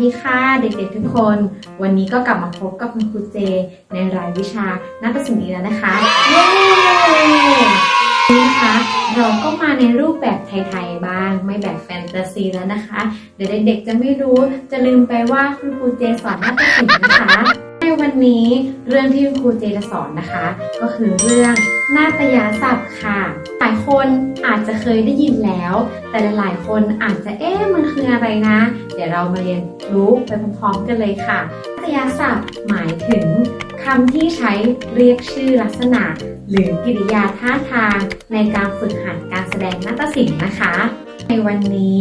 ดีค่ะเด็กๆทุกคน วันนี้ก็กลับมาพบกับคุณครูเจ ในรายวิชานาฏศิลป์อีกแล้วนะคะเย้นี่นะคะเราก็มาในรูปแบบไทยๆบ้าง ไม่แบบแฟนตาซีแล้วนะคะ เดี๋ยวเด็กๆจะไม่รู้จะลืมไปว่าคุณครูเจสอนนาฏศิลป์นะคะใน วันนี้เรื่องที่ครูเจจะสอนนะคะ ก็คือเรื่องนาฏยาศัพท์ค่ะ หลายคนอาจจะเคยได้ยินแล้ว แต่หลายๆคนอาจจะเอ๊ะมันคืออะไรนะ เดี๋ยวเรามาเรียนรู้ไปพร้อมๆกันเลยค่ะนาฏยาศัพท์หมายถึงคำที่ใช้เรียกชื่อลักษณะ หรือกิริยาท่าทาง ในการฝึกหัดการแสดงนาฏศิลป์นะคะ ในวันนี้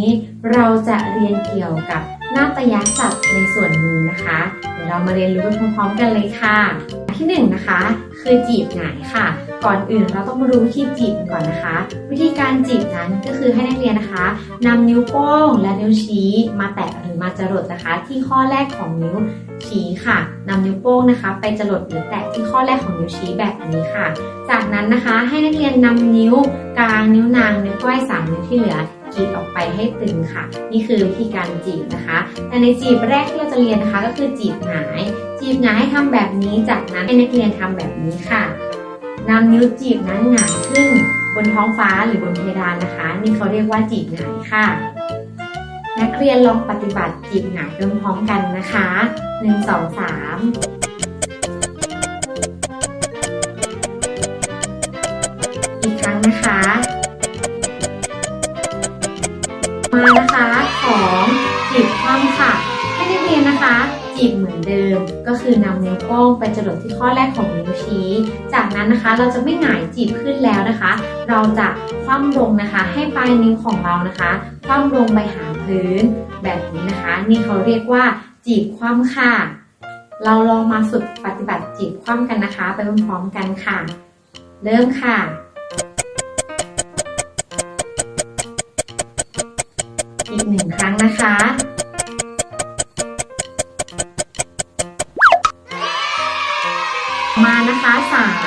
เราจะเรียนเกี่ยวกับ นาฏยศัพท์ในส่วนมือนะคะ เดี๋ยวเรามาเรียนรู้ไปพร้อมๆกันเลยค่ะ ที่หนึ่งนะคะคือจีบหงายค่ะ ก่อนอื่นเราต้องมารู้วิธีจีบก่อนนะคะ วิธีการจีบนั้นก็คือให้นักเรียนนะคะนำนิ้วโป้งและนิ้วชี้มาแตะหรือมาจรดนะคะ ที่ข้อแรกของนิ้วชี้ค่ะนำนิ้วโป้งนะคะ ไปจรดหรือแตะที่ข้อแรกของนิ้วชี้แบบนี้ค่ะ จากนั้นนะคะให้นักเรียนนำนิ้วกลางนิ้วนางนิ้วก้อยสามนิ้วที่เหลือ กรีดออกไปให้ตึงค่ะ นี่คือวิธีการจีบนะคะ แต่ในจีบแรกที่เราจะเรียนนะคะก็คือจีบหงาย จีบหงายให้ทำแบบนี้ จากนั้นให้นักเรียนทำแบบนี้ค่ะนำนิ้วจีบนั้นหงายขึ้นบนท้องฟ้าหรือบนเพดานนะคะ นี่เขาเรียกว่าจีบหงายค่ะ นักเรียนลองปฏิบัติจีบหงายพร้อมๆกันนะคะหนึ่งสองสามอีกครั้งนะคะ จีบเหมือนเดิม ก็คือนำนิ้วโป้งไปจรดที่ข้อแรกของนิ้วชี้ จากนั้นนะคะเราจะไม่หงายจีบขึ้นแล้วนะคะ เราจะคว่ำลงนะคะ ให้ปลายนิ้วของเรานะคะคว่ำลงไปหาพื้น แบบนี้นะคะ นี่เขาเรียกว่าจีบคว่ำค่ะ เราลองมาฝึกปฏิบัติจีบคว่ำกันนะคะ ไปพร้อมๆกันค่ะ เริ่มค่ะอีกหนึ่งครั้งนะคะ มานะคะ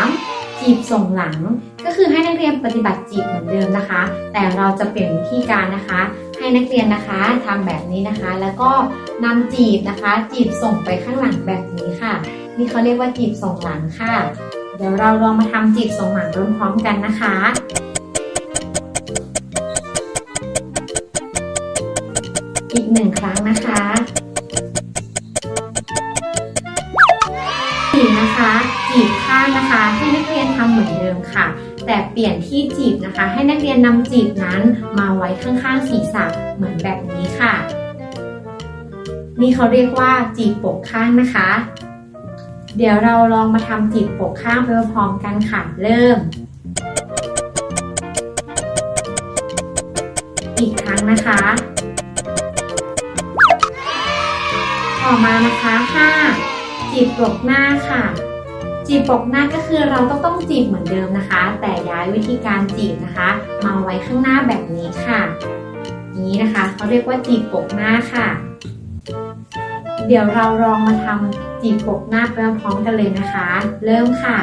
3จีบส่งหลัง ก็คือให้นักเรียนปฏิบัติจีบเหมือนเดิมนะคะ แต่เราจะเปลี่ยนวิธีการนะคะ ให้นักเรียนนะคะทำแบบนี้นะคะ แล้วก็นำจีบนะคะ จีบส่งไปข้างหลังแบบนี้ค่ะ นี่เขาเรียกว่าจีบส่งหลังค่ะ เดี๋ยวเราลองมาทำจีบส่งหลังพร้อมๆกันนะคะอีกหนึ่งครั้งนะคะ นะคะจีบข้างนะคะให้นักเรียนทำเหมือนเดิมค่ะ แต่เปลี่ยนที่จีบนะคะ ให้นักเรียนนำจีบนั้นมาไว้ข้างๆศีรษะเหมือนแบบนี้ค่ะ นี่เขาเรียกว่าจีบปกข้างนะคะ เดี๋ยวเราลองมาทำจีบปกข้างไปพร้อมๆกันค่ะเริ่ม อีกครั้งนะคะ ต่อมานะคะ5 จีบปกหน้าค่ะ จีบปกหน้าก็คือเราต้องต้องจีบเหมือนเดิมนะคะ แต่ย้ายวิธีการจีบนะคะ มาไว้ข้างหน้าแบบนี้ค่ะอย่างนี้นะคะเขาเรียกว่าจีบปกหน้าค่ะ เดี๋ยวเราลองมาทำจีบปกหน้าไปพร้อมกันเลยนะคะ เริ่มค่ะ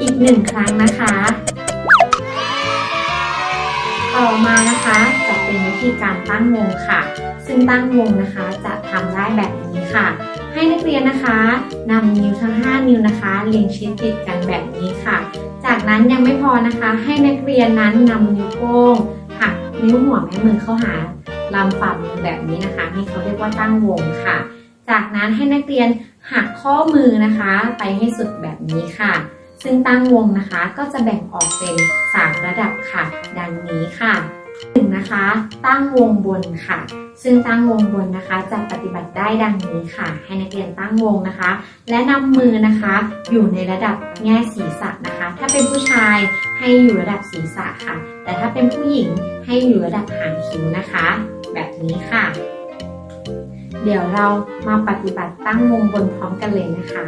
อีกหนึ่งครั้งนะคะ ต่อมานะคะจะเป็นวิธีการตั้งวงค่ะ ซึ่งตั้งวงนะคะจะทำได้แบบนี้ค่ะ ให้นักเรียนนะคะนำนิ้วทั้ง 5 นิ้วนะคะเรียงชิดติดกันแบบนี้ค่ะ จากนั้นยังไม่พอนะคะ ให้นักเรียนนั้นนำนิ้วโป้งหักนิ้วหัวแม่มือเข้าหาลำฝ่ามือแบบนี้นะคะนี่เขาเรียกว่าตั้งวงค่ะ จากนั้นให้นักเรียนหักข้อมือนะคะ ไปให้สุดแบบนี้ค่ะ ซึ่งตั้งวงนะคะก็จะแบ่งออกเป็น 3 ระดับค่ะ ดังนี้ค่ะ หนึ่งนะคะ ตั้งวงบนค่ะ ซึ่งตั้งวงบนนะคะ จะปฏิบัติได้ดังนี้ค่ะ ให้นักเรียนตั้งวงนะคะ และนำมือนะคะ อยู่ในระดับแง่ศีรษะนะคะ ถ้าเป็นผู้ชายให้อยู่ระดับศีรษะค่ะ แต่ถ้าเป็นผู้หญิงให้อยู่ระดับหางคิ้วนะคะ แบบนี้ค่ะ เดี๋ยวเรามาปฏิบัติตั้งวงบนพร้อมกันเลยนะคะ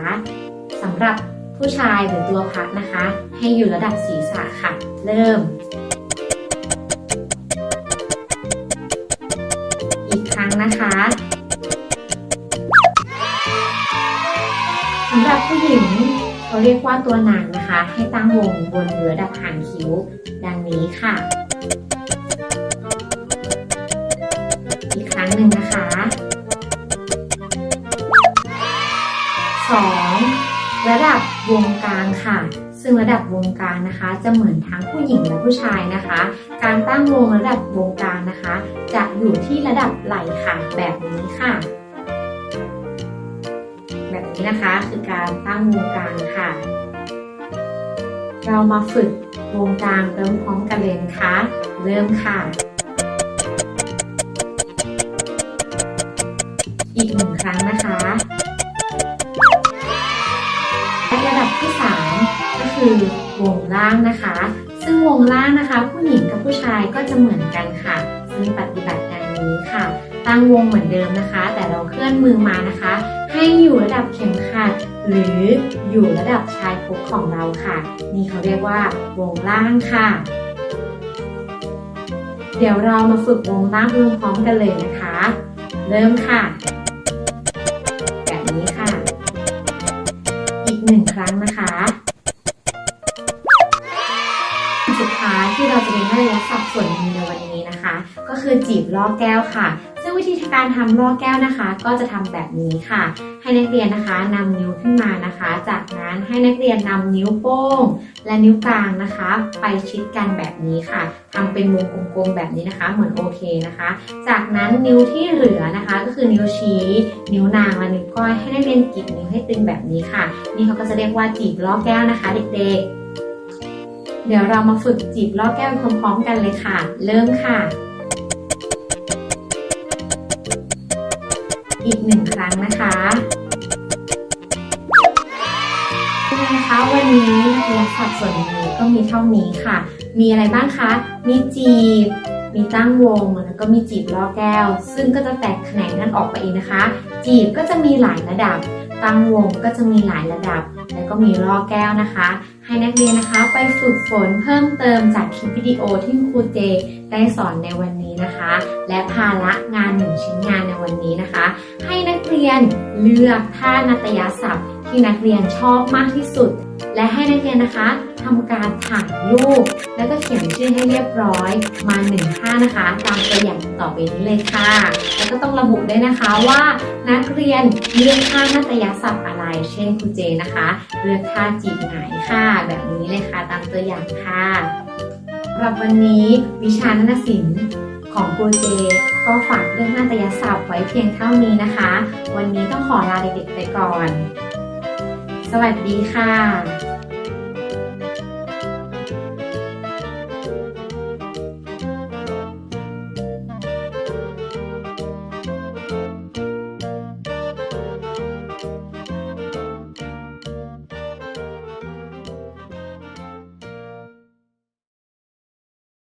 สำหรับผู้ชายหรือตัวพักนะคะ ให้อยู่ระดับศีรษะค่ะ เริ่ม นะคะสำหรับผู้หญิงเขาเรียกว่าตัวหนางนะคะ ให้ตั้งวงบนระดับหางคิ้ว ดังนี้ค่ะ อีกครั้งหนึ่งนะคะ 2. ระดับวงกลางค่ะ ซึ่งระดับวงกางนะคะ จะเหมือนทั้งผู้หญิงและผู้ชายนะคะ การตั้งวงระดับวงกางนะคะ จะอยู่ที่ระดับไหล่ค่ะแบบนี้ค่ะ แบบนี้นะคะคือการตั้งวงกางค่ะ เรามาฝึกวงกางเริ่มพร้อมกันเลยนะคะเริ่มค่ะอีกหนึ่งครั้งนะคะ วงล่างนะคะ ซึ่งวงล่างนะคะ ผู้หญิงกับผู้ชายก็จะเหมือนกันค่ะซึ่งปฏิบัติการนี้ค่ะ ตั้งวงเหมือนเดิมนะคะ แต่เราเคลื่อนมือมานะคะ ให้อยู่ระดับเข็มขัดหรืออยู่ระดับชายโครงของเราค่ะ นี่เขาเรียกว่าวงล่างค่ะ เดี๋ยวเรามาฝึกวงล่างพร้อมๆกันเลยนะคะ เริ่มค่ะแบบนี้ค่ะ อีกหนึ่งครั้งนะคะายที่เรียนได้และสับส่วนมือในวันนี้นะคะ ก็คือจีบล่อแก้วค่ะ ซึ่งวิธีการทำล่อแก้วนะคะ ก็จะทำแบบนี้ค่ะ ให้นักเรียนนะคะนำนิ้วขึ้นมานะคะ จากนั้นให้นักเรียนนำนิ้วโป้ง และนิ้วกลางนะคะ ไปชิดกันแบบนี้ค่ะทำเป็นวงกลมๆแบบนี้นะคะ เหมือนโอเคนะคะ จากนั้นนิ้วที่เหลือนะคะ ก็คือนิ้วชี้ นิ้วนางและนิ้วก้อยให้นักเรียนกรีดนิ้วให้ตึงแบบนี้ค่ะ นี่เขาก็จะเรียกว่าจีบล่อแก้วนะคะ เด็กๆ เดี๋ยวเรามาฝึกจีบล่อแก้วพร้อมๆกันเลยค่ะ เริ่มค่ะ อีกหนึ่งครั้งนะคะเป็นไงคะวันนี้นักเรียนสับส่วนมือก็มีเท่านี้ค่ะ มีอะไรบ้างคะ มีจีบ มีตั้งวง แล้วก็มีจีบล่อแก้ว ซึ่งก็จะแตกแขนงกันออกไปอีกนะคะ จีบก็จะมีหลายระดับ ตั้งวงก็จะมีหลายระดับ แล้วก็มีล่อแก้วนะคะ ให้นักเรียนนะคะไปฝึกฝนเพิ่มเติมจากคลิปวิดีโอที่ครูเจได้สอนในวันนี้นะคะ และภาระงานหนึ่งชิ้นงานในวันนี้นะคะ ให้นักเรียนเลือกท่านาตยศัพท์ที่นักเรียนชอบมากที่สุด และให้นักเรียนนะคะทำการถ่ายรูป แล้วก็เขียนชื่อให้เรียบร้อยมาหนึ่งท่านะคะ ตามตัวอย่างต่อไปนี้เลยค่ะ แล้วก็ต้องระบุด้วยนะคะว่า นักเรียนเลือกท่านาตยศัพท์อะไร เช่นครูเจนะคะ เลือกท่าจีบหงายค่ะ แบบนี้เลยค่ะตามตัวอย่างค่ะสำหรับวันนี้วิชานาฏศิลป์ของครูเจก็ฝากเรื่องนาตยศัพท์ไว้เพียงเท่านี้นะคะ วันนี้ต้องขอลาเด็กๆไปก่อน วัสดีค่ะ